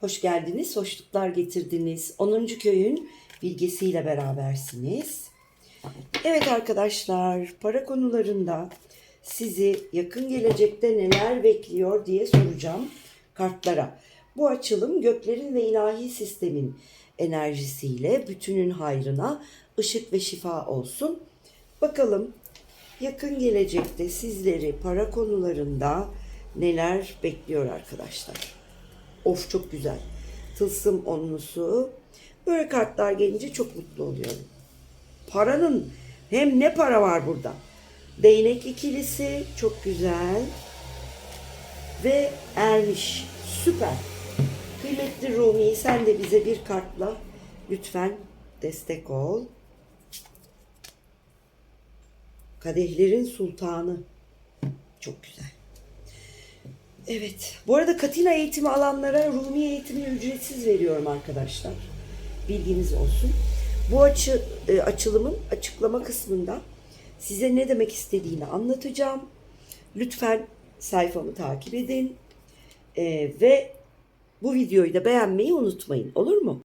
Hoş geldiniz, hoşluklar getirdiniz. 10. köyün bilgisiyle berabersiniz. Evet arkadaşlar, para konularında sizi yakın gelecekte neler bekliyor diye soracağım kartlara. Bu açılım göklerin ve ilahi sistemin enerjisiyle bütünün hayrına ışık ve şifa olsun. Bakalım yakın gelecekte sizleri para konularında neler bekliyor arkadaşlar. Of çok güzel. Tılsım onlusu. Böyle kartlar gelince çok mutlu oluyorum. Paranın hem ne para var burada. Değnek ikilisi çok güzel. Ve ermiş. Süper. Kıymetli Rumi sen de bize bir kartla lütfen destek ol. Kadehlerin sultanı. Çok güzel. Evet. Bu arada Katina eğitimi alanlara Rumi eğitimini ücretsiz veriyorum arkadaşlar. Bilginiz olsun. Bu açı, e, açılımın açıklama kısmında size ne demek istediğini anlatacağım. Lütfen sayfamı takip edin. E, ve bu videoyu da beğenmeyi unutmayın. Olur mu?